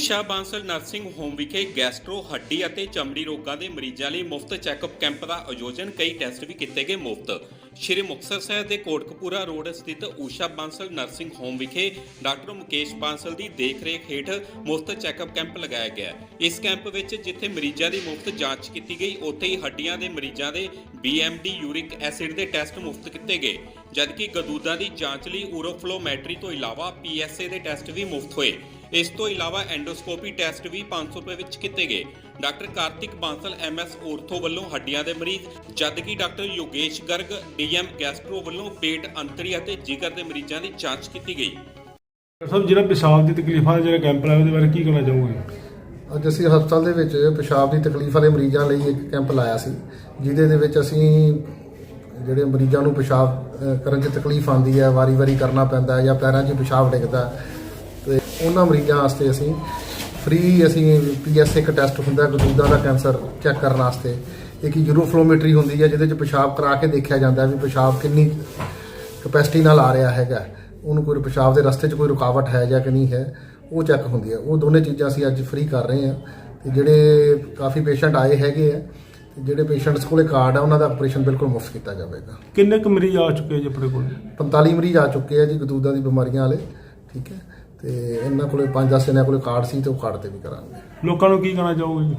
Usha Bansal nursing home ਵਿਖੇ gastro ਹੱਡੀ ਅਤੇ ਚਮੜੀ ਰੋਗਾਂ ਦੇ ਮਰੀਜ਼ਾਂ ਲਈ ਮੁਫਤ ਚੈੱਕਅਪ ਕੈਂਪ ਦਾ ਆਯੋਜਨ, ਕਈ ਟੈਸਟ ਵੀ ਕੀਤੇ ਗਏ ਮੁਫਤ। ਸ਼੍ਰੀ ਮੁਕਤਸਰ ਸਾਹਿਬ ਦੇ ਕੋਟਕਪੂਰਾ ਰੋਡ ਸਥਿਤ ਊਸ਼ਾ ਬਾਂਸਲ ਨਰਸਿੰਗ ਹੋਮ ਵਿਖੇ ਡਾਕਟਰ ਮੁਕੇਸ਼ ਬਾਂਸਲ ਦੀ ਦੇਖਰੇਖ ਹੇਠ ਮੁਫਤ ਚੈੱਕਅਪ ਕੈਂਪ ਲਗਾਇਆ ਗਿਆ ਇਸ ਕੈਂਪ ਵਿੱਚ ਜਿੱਥੇ ਮਰੀਜ਼ਾਂ ਦੀ ਮੁਫਤ ਜਾਂਚ ਕੀਤੀ ਗਈ, ਉੱਥੇ ਹੀ ਹੱਡੀਆਂ ਦੇ ਮਰੀਜ਼ਾਂ ਦੇ BMD ਯੂਰਿਕ ਐਸਿਡ ਦੇ ਟੈਸਟ ਮੁਫਤ ਕੀਤੇ ਗਏ, ਜਦਕਿ ਗਦੂਦਾਂ ਦੀ ਜਾਂਚ ਲਈ ਊਰੋਫਲੋਮੈਟਰੀ ਤੋਂ ਇਲਾਵਾ PSA ਦੇ ਟੈਸਟ ਵੀ ਮੁਫਤ ਹੋਏ। ਇਸ ਤੋਂ ਇਲਾਵਾ ਐਂਡੋਸਕੋਪੀ ਟੈਸਟ ਵੀ 500 ਰੁਪਏ ਵਿੱਚ ਕੀਤੇ ਗਏ। Doctor Kartik Bansal MS ortho ਵੱਲੋਂ ਹੱਡੀਆਂ ਦੇ ਮਰੀਜ਼ ਜਦਕਿ doctor Yogesh Garg DM gastro ਵੱਲੋਂ ਪੇਟ ਅੰਤਰੀ ਅਤੇ ਜਿਗਰ ਦੇ ਮਰੀਜ਼ਾਂ ਦੀ ਜਾਂਚ ਕੀਤੀ ਗਈ। ਡਾਕਟਰ ਸਾਹਿਬ ਜਿਹੜਾ ਪਿਸ਼ਾਬ ਦੀ ਤਕਲੀਫਾਂ ਦਾ ਜਿਹੜਾ ਕੈਂਪ ਲਾਇਆ ਉਹਦੇ ਬਾਰੇ ਕੀ ਕਹਿਣਾ ਚਾਹੋਗੇ? ਅੱਜ ਅਸੀਂ ਹਸਪਤਾਲ ਦੇ ਵਿੱਚ ਪਿਸ਼ਾਬ ਦੀ ਤਕਲੀਫ ਵਾਲੇ ਮਰੀਜ਼ਾਂ ਲਈ ਇੱਕ ਕੈਂਪ ਲਾਇਆ ਸੀ ਜਿਹਦੇ ਦੇ ਵਿੱਚ ਅਸੀਂ ਜਿਹੜੇ ਮਰੀਜ਼ਾਂ ਨੂੰ ਪਿਸ਼ਾਬ ਕਰਨ 'ਚ ਤਕਲੀਫ ਆਉਂਦੀ ਹੈ ਵਾਰੀ-ਵਾਰੀ ਕਰਨਾ ਪੈਂਦਾ ਹੈ ਜਾਂ ਪੈਰਾਂ 'ਚ ਪਿਸ਼ਾਬ ਡਿੱਗਦਾ ਹੈ, ਉਹਨਾਂ ਮਰੀਜ਼ਾਂ ਵਾਸਤੇ ਅਸੀਂ ਫ੍ਰੀ ਅਸੀਂ ਪੀਐਸ ਇੱਕ ਟੈਸਟ ਹੁੰਦਾ ਗਦੂਦਾਂ ਦਾ ਕੈਂਸਰ ਚੈੱਕ ਕਰਨ ਵਾਸਤੇ। ਇੱਕ ਯੂਰੋਫਲੋਮੈਟਰੀ ਹੁੰਦੀ ਹੈ ਜਿਹਦੇ 'ਚ ਪਿਸ਼ਾਬ ਕਰਾ ਕੇ ਦੇਖਿਆ ਜਾਂਦਾ ਵੀ ਪਿਸ਼ਾਬ ਕਿੰਨੀ ਕਪੈਸਿਟੀ ਨਾਲ ਆ ਰਿਹਾ ਹੈਗਾ। ਉਹਨੂੰ ਕੋਈ ਪਿਸ਼ਾਬ ਦੇ ਰਸਤੇ 'ਚ ਕੋਈ ਰੁਕਾਵਟ ਹੈ ਜਾਂ ਕਿ ਨਹੀਂ ਹੈ ਉਹ ਚੈੱਕ ਹੁੰਦੀ ਹੈ। ਉਹ ਦੋਨੇ ਚੀਜ਼ਾਂ ਅਸੀਂ ਅੱਜ ਫ੍ਰੀ ਕਰ ਰਹੇ ਹਾਂ। ਤੇ ਜਿਹੜੇ ਕਾਫੀ ਪੇਸ਼ੈਂਟ ਆਏ ਹੈਗੇ ਆ ਤੇ ਜਿਹੜੇ ਪੇਸ਼ੈਂਟਸ ਕੋਲੇ ਕਾਰਡ ਆ ਉਹਨਾਂ ਦਾ ਆਪਰੇਸ਼ਨ ਬਿਲਕੁਲ ਮੁਫਤ ਕੀਤਾ ਜਾਵੇਗਾ। ਕਿੰਨੇ ਕੁ ਮਰੀਜ਼ ਆ ਚੁੱਕੇ ਜੀ ਆਪਣੇ ਕੋਲ? 45 ਮਰੀਜ਼ ਆ ਚੁੱਕੇ ਆ ਜੀ ਗਦੂਦਾਂ ਦੀ ਬਿਮਾਰੀਆਂ ਵਾਲੇ ਠੀਕ ਹੈ। ਤੇ ਇਹਨਾਂ ਕੋਲੇ 5-10 ਜਣਿਆਂ ਕੋਲੇ ਕਾਰਡ ਸੀ ਤੇ ਉਹ ਕਾਰਡ ਤੇ ਵੀ ਕਰਾਂਗੇ ਲੋਕਾਂ ਨੂੰ ਕੀ ਕਹਿਣਾ ਚਾਹੋਗੇ ਜੀ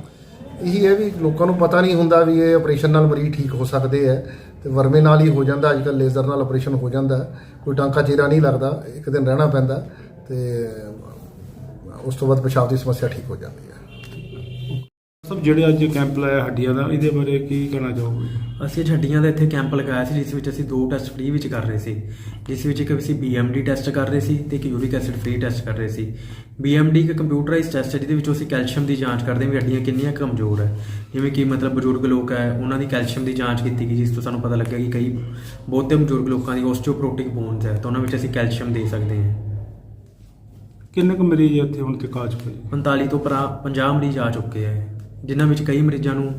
ਇਹੀ ਹੈ ਵੀ ਲੋਕਾਂ ਨੂੰ ਪਤਾ ਨਹੀਂ ਹੁੰਦਾ ਵੀ ਇਹ ਆਪਰੇਸ਼ਨ ਨਾਲ ਮਰੀਜ਼ ਠੀਕ ਹੋ ਸਕਦੇ ਆ ਤੇ ਵਰਮੇ ਨਾਲ ਹੀ ਹੋ ਜਾਂਦਾ ਅੱਜ ਕੱਲ ਲੇਜ਼ਰ ਨਾਲ ਆਪਰੇਸ਼ਨ ਹੋ ਜਾਂਦਾ ਹੈ। ਕੋਈ ਟਾਂਕਾ ਚੀਰਾ ਨਹੀਂ ਲੱਗਦਾ ਇੱਕ ਦਿਨ ਰਹਿਣਾ ਪੈਂਦਾ ਤੇ ਉਸ ਤੋਂ ਬਾਅਦ ਪਿਸ਼ਾਬ ਦੀ ਸਮੱਸਿਆ ਠੀਕ ਹੋ ਜਾਂਦੀ ਹੈ ਸਭ ਜਿਹੜੇ ਅੱਜ ਕੈਂਪ ਲਾਇਆ ਹੱਡੀਆਂ ਦਾ ਇਹਦੇ ਬਾਰੇ ਕੀ ਕਹਿਣਾ ਚਾਹੋਗੇ? ਅਸੀਂ ਹੱਡੀਆਂ ਦਾ ਇੱਥੇ ਕੈਂਪ ਲਗਾਇਆ ਸੀ ਜਿਸ ਵਿੱਚ ਅਸੀਂ ਦੋ ਟੈਸਟ ਫ੍ਰੀ ਵਿੱਚ ਕਰ ਰਹੇ ਸੀ। ਜਿਸ ਵਿੱਚ ਇੱਕ ਅਸੀਂ BMD ਟੈਸਟ ਕਰ ਰਹੇ ਸੀ ਤੇ ਇੱਕ ਯੂਰਿਕ ਐਸਿਡ ਫ੍ਰੀ ਟੈਸਟ ਕਰ ਰਹੇ ਸੀ। BMD ਇੱਕ ਕੰਪਿਊਟਰਾਈਜ਼ਡ ਟੈਸਟ ਹੈ ਜਿਹਦੇ ਵਿੱਚ ਅਸੀਂ ਕੈਲਸ਼ੀਅਮ ਦੀ ਜਾਂਚ ਕਰਦੇ ਹਾਂ ਵੀ ਹੱਡੀਆਂ ਕਿੰਨੀਆਂ ਕਮਜ਼ੋਰ ਹੈ। ਜਿਵੇਂ ਕਿ ਮਤਲਬ ਬਜ਼ੁਰਗ ਲੋਕ ਹੈ ਉਹਨਾਂ ਦੀ ਕੈਲਸ਼ੀਅਮ ਦੀ ਜਾਂਚ ਕੀਤੀ ਗਈ ਜਿਸ ਤੋਂ ਸਾਨੂੰ ਪਤਾ ਲੱਗਿਆ ਕਿ ਕਈ ਬਹੁਤੇ ਬਜ਼ੁਰਗ ਲੋਕਾਂ ਦੀ ਓਸਟੀਓਪਰੋਟਿਕ ਬੋਨਸ ਹੈ ਤਾਂ ਉਹਨਾਂ ਵਿੱਚ ਅਸੀਂ ਕੈਲਸ਼ੀਅਮ ਦੇ ਸਕਦੇ ਹਾਂ। ਕਿੰਨੇ ਕੁ ਮਰੀਜ਼ ਇੱਥੇ ਹੁਣ ਤੱਕ ਆ ਚੁੱਕੇ ਜੀ 45 ਤੋਂ ਪਰਾ 50 ਮਰੀਜ਼ ਆ ਚੁੱਕੇ ਹੈ। ਜਿਨ੍ਹਾਂ ਵਿੱਚ ਕਈ ਮਰੀਜ਼ਾਂ ਨੂੰ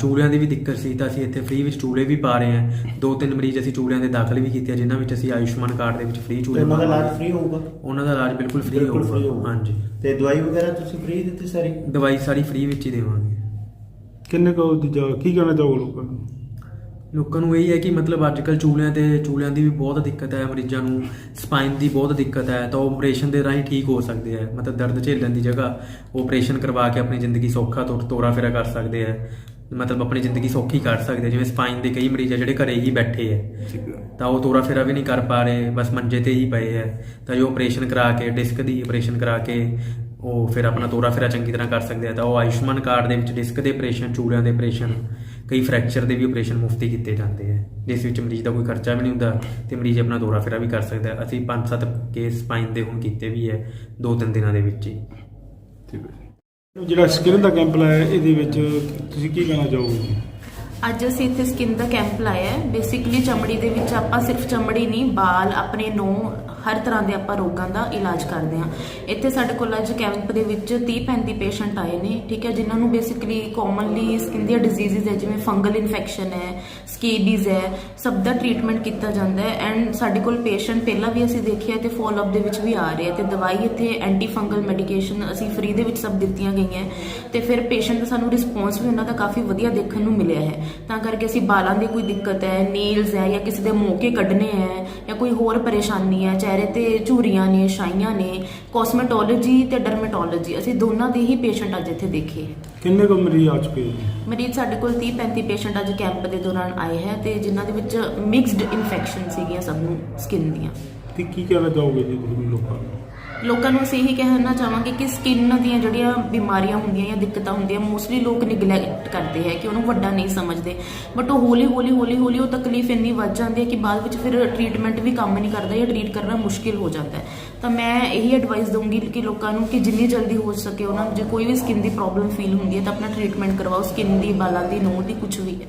ਚੂੜਿਆਂ ਦੀ ਵੀ ਦਿੱਕਤ ਸੀ ਤਾਂ ਅਸੀਂ ਇੱਥੇ ਫ੍ਰੀ ਵਿੱਚ ਚੂੜੇ ਵੀ ਪਾ ਰਹੇ ਹਾਂ। ਦੋ ਤਿੰਨ ਮਰੀਜ਼ ਅਸੀਂ ਚੂੜਿਆਂ ਦੇ ਦਾਖਲ ਵੀ ਕੀਤੇ ਆ ਜਿਨ੍ਹਾਂ ਵਿੱਚ ਅਸੀਂ ਆਯੁਸ਼ਮਾਨ ਕਾਰਡ ਦੇ ਵਿੱਚ ਫ੍ਰੀ ਚੂੜੇ ਉਹਨਾਂ ਦਾ ਇਲਾਜ। ਫ੍ਰੀ ਹੋਊਗਾ? ਉਹਨਾਂ ਦਾ ਇਲਾਜ ਬਿਲਕੁਲ ਫ੍ਰੀ ਹੋਊਗਾ। ਹਾਂਜੀ। ਤੇ ਦਵਾਈ ਵਗੈਰਾ ਤੁਸੀਂ ਫ੍ਰੀ ਦਿੱਤੀ ਸਾਰੀ? ਦਵਾਈ ਸਾਰੀ ਫ੍ਰੀ ਵਿੱਚ ਹੀ ਦੇਵਾਂਗੇ। ਕਿੰਨੇ ਕੁ ਦੂਜਾ ਕੀ ਕਹਿਣਾ ਚਾਹੋਗੇ ਲੋਕਾਂ ਨੂੰ? ਲੋਕਾਂ ਨੂੰ ਇਹ ਹੈ ਕਿ ਮਤਲਬ ਅੱਜ ਕੱਲ ਚੂਲਿਆਂ ਤੇ ਚੂਲਿਆਂ ਦੀ ਵੀ ਬਹੁਤ ਦਿੱਕਤ ਹੈ ਮਰੀਜ਼ਾਂ ਨੂੰ ਸਪਾਈਨ ਦੀ ਬਹੁਤ ਦਿੱਕਤ ਹੈ ਤਾਂ ਉਹ ਆਪਰੇਸ਼ਨ ਦੇ ਰਾਹੀਂ ਠੀਕ ਹੋ ਸਕਦੇ ਆ ਮਤਲਬ ਦਰਦ ਝੇਲਣ ਦੀ ਜਗ੍ਹਾ ਆਪਰੇਸ਼ਨ ਕਰਵਾ ਕੇ ਆਪਣੀ ਜ਼ਿੰਦਗੀ ਸੌਖਾ ਤੌਰ ਤੋਰਾ ਫੇਰਾ ਕਰ ਸਕਦੇ ਆ ਮਤਲਬ ਆਪਣੀ ਜ਼ਿੰਦਗੀ ਸੌਖੀ ਕਰ ਸਕਦੇ ਜਿਵੇਂ ਸਪਾਈਨ ਦੇ ਕਈ ਮਰੀਜ਼ ਆ ਜਿਹੜੇ ਘਰੇ ਹੀ ਬੈਠੇ ਆ ਤਾਂ ਉਹ ਤੋਰਾ ਫੇਰਾ ਵੀ ਨਹੀਂ ਕਰ ਪਾ ਰਹੇ ਬਸ ਮੰਜੇ ਤੇ ਹੀ ਪਏ ਆ ਤਾਂ ਜੋ ਆਪਰੇਸ਼ਨ ਕਰਾ ਕੇ ਡਿਸਕ ਦੀ ਆਪਰੇਸ਼ਨ ਕਰਾ ਕੇ ਉਹ ਫਿਰ ਆਪਣਾ ਤੋਰਾ ਫੇਰਾ ਚੰਗੀ ਤਰ੍ਹਾਂ ਕਰ ਸਕਦੇ ਆ ਤਾਂ ਉਹ ਆਯੁਸ਼ਮਾਨ ਕਾਰਡ ਦੇ ਵਿੱਚ ਡਿਸਕ ਦੇ ਆਪਰੇਸ਼ਨ ਚੂੜਿਆਂ ਦੇ ਆਪਰੇਸ਼ਨ ਕਈ ਫ੍ਰੈਕਚਰ ਦੇ ਵੀ ਆਪਰੇਸ਼ਨ ਮੁਫਤੀ ਕੀਤੇ ਜਾਂਦੇ ਆ। ਜਿਸ ਵਿੱਚ ਮਰੀਜ਼ ਦਾ ਕੋਈ ਖਰਚਾ ਵੀ ਨਹੀਂ ਹੁੰਦਾ ਤੇ ਮਰੀਜ਼ ਆਪਣਾ ਤੋਰਾ ਫੇਰਾ ਵੀ ਕਰ ਸਕਦਾ। ਹੈ। ਅਸੀਂ 5-7 ਕੇਸ ਸਪਾਈਨ ਦੇ ਹੁਣ ਕੀਤੇ ਵੀ ਹੈ 2-3 ਦਿਨਾਂ ਦੇ ਵਿੱਚ ਹੀ। ਠੀਕ ਹੈ। ਜਿਹੜਾ ਸਕਿਨ ਦਾ ਕੈਂਪ ਲਾਇਆ ਇਹਦੇ ਵਿੱਚ ਤੁਸੀਂ ਕੀ ਕਹਿਣਾ ਚਾਹੋਗੇ ਜੀ? ਅੱਜ ਅਸੀਂ ਇੱਥੇ ਸਕਿਨ ਦਾ ਕੈਂਪ ਲਾਇਆ ਹੈ। ਬੇਸਿਕਲੀ ਚਮੜੀ ਦੇ ਵਿੱਚ ਆਪਾਂ ਸਿਰਫ ਚਮੜੀ ਨਹੀਂ ਬਾਲ ਆਪਣੇ ਨੋਹ ਹਰ ਤਰ੍ਹਾਂ ਦੇ ਆਪਾਂ ਰੋਗਾਂ ਦਾ ਇਲਾਜ ਕਰਦੇ ਹਾਂ। ਇੱਥੇ ਸਾਡੇ ਕੋਲ ਅੱਜ ਕੈਂਪ ਦੇ ਵਿੱਚ 30 35 ਪੇਸ਼ੈਂਟ ਆਏ ਨੇ, ਠੀਕ ਹੈ, ਜਿਨ੍ਹਾਂ ਨੂੰ ਬੇਸਿਕਲੀ ਕਾਮਨਲੀ ਸਕਿਨ ਦੀਆਂ ਡਿਜ਼ੀਜ਼ਸ ਹੈ, ਜਿਵੇਂ ਫੰਗਲ ਇਨਫੈਕਸ਼ਨ ਹੈ ਸਕੇਬੀਜ਼ ਹੈ, ਸਭ ਦਾ ਟ੍ਰੀਟਮੈਂਟ ਕੀਤਾ ਜਾਂਦਾ ਹੈ ਐਂਡ ਸਾਡੇ ਕੋਲ ਪੇਸ਼ੈਂਟ ਪਹਿਲਾਂ ਵੀ ਅਸੀਂ ਦੇਖਿਆ ਤੇ ਫਾਲੋ ਅਪ ਦੇ ਵਿੱਚ ਵੀ ਆ ਰਹੇ ਆ ਤੇ ਦਵਾਈ ਇੱਥੇ ਐਂਟੀ ਫੰਗਲ ਮੈਡੀਕੇਸ਼ਨ ਅਸੀਂ ਫ੍ਰੀ ਦੇ ਵਿੱਚ ਸਭ ਦਿੱਤੀਆਂ ਗਈਆਂ ਤੇ ਫਿਰ ਪੇਸ਼ੈਂਟ ਦਾ ਸਾਨੂੰ ਰਿਸਪੌਂਸ ਵੀ ਉਹਨਾਂ ਦਾ ਕਾਫੀ ਵਧੀਆ ਦੇਖਣ ਨੂੰ ਮਿਲਿਆ ਹੈ। ਤਾਂ ਕਰਕੇ ਅਸੀਂ ਬਾਲਾਂ ਦੀ ਕੋਈ ਦਿੱਕਤ ਹੈ ਨੇਲਸ ਹੈ ਜਾਂ ਕਿਸੇ ਦੇ ਮੋਕੇ ਕੱਢਣੇ ਹੈ ਜਾਂ ਕੋਈ ਹੋਰ ਪਰੇਸ਼ਾਨੀ ਹੈ, ਚਾਹੇ ਚਿਹਰੇ ਤੇ ਝੂਰੀਆਂ ਨੇ ਛਾਈਆਂ ਨੇ ਕਾਸਮੈਟੋਲੋਜੀ ਤੇ ਡਰਮੇਟੋਲੋਜੀ ਅਸੀਂ ਦੋਨਾਂ ਦੇ ਹੀ ਪੇਸ਼ੈਂਟ ਅੱਜ ਇੱਥੇ ਦੇਖੇ। ਹੈ ਕਿੰਨੇ ਕੁ ਮਰੀਜ਼ ਆ ਚੁੱਕੇ ਜੀ ਮਰੀਜ਼ ਸਾਡੇ ਕੋਲ 30 35 ਪੇਸ਼ੈਂਟ ਅੱਜ ਕੈਂਪ ਦੇ ਦੌਰਾਨ ਆਏ ਹੈ ਤੇ ਜਿਨ੍ਹਾਂ ਦੇ ਵਿੱਚ ਮਿਕਸਡ ਇਨਫੈਕਸ਼ਨ ਸੀਗੀਆਂ ਸਭ ਨੂੰ ਸਕਿਨ ਦੀਆਂ। ਤੇ ਕੀ ਕਹਿਣਾ ਚਾਹੋਗੇ ਜੀ ਤੁਸੀਂ ਲੋਕਾਂ ਨੂੰ? ਲੋਕਾਂ ਨੂੰ ਅਸੀਂ ਇਹੀ ਕਹਿਣਾ ਚਾਹਾਂਗੇ ਕਿ ਸਕਿਨ ਦੀਆਂ ਜਿਹੜੀਆਂ ਬਿਮਾਰੀਆਂ ਹੁੰਦੀਆਂ ਜਾਂ ਦਿੱਕਤਾਂ ਹੁੰਦੀਆਂ ਮੋਸਟਲੀ ਲੋਕ ਨਿਗਲੈਕਟ ਕਰਦੇ ਹੈ ਕਿ ਉਹਨੂੰ ਵੱਡਾ ਨਹੀਂ ਸਮਝਦੇ। ਬਟ ਉਹ ਹੌਲੀ ਹੌਲੀ ਹੌਲੀ ਹੌਲੀ ਉਹ ਤਕਲੀਫ ਇੰਨੀ ਵੱਧ ਜਾਂਦੀ ਹੈ ਕਿ ਬਾਅਦ ਵਿੱਚ ਫਿਰ ਟ੍ਰੀਟਮੈਂਟ ਵੀ ਕੰਮ ਨਹੀਂ ਕਰਦਾ ਜਾਂ ਟ੍ਰੀਟ ਕਰਨਾ ਮੁਸ਼ਕਿਲ ਹੋ ਜਾਂਦਾ ਹੈ। ਤਾਂ ਮੈਂ ਇਹੀ ਐਡਵਾਈਸ ਦਊਂਗੀ ਕਿ ਲੋਕਾਂ ਨੂੰ ਕਿ ਜਿੰਨੀ ਜਲਦੀ ਹੋ ਸਕੇ ਉਹਨਾਂ ਨੂੰ ਜੇ ਕੋਈ ਵੀ ਸਕਿਨ ਦੀ ਪ੍ਰੋਬਲਮ ਫੀਲ ਹੁੰਦੀ ਹੈ ਤਾਂ ਆਪਣਾ ਟ੍ਰੀਟਮੈਂਟ ਕਰਵਾਓ ਸਕਿਨ ਦੀ ਬਾਲਾਂ ਦੀ, ਨੋਹ ਦੀ ਕੁਝ ਵੀ ਹੈ।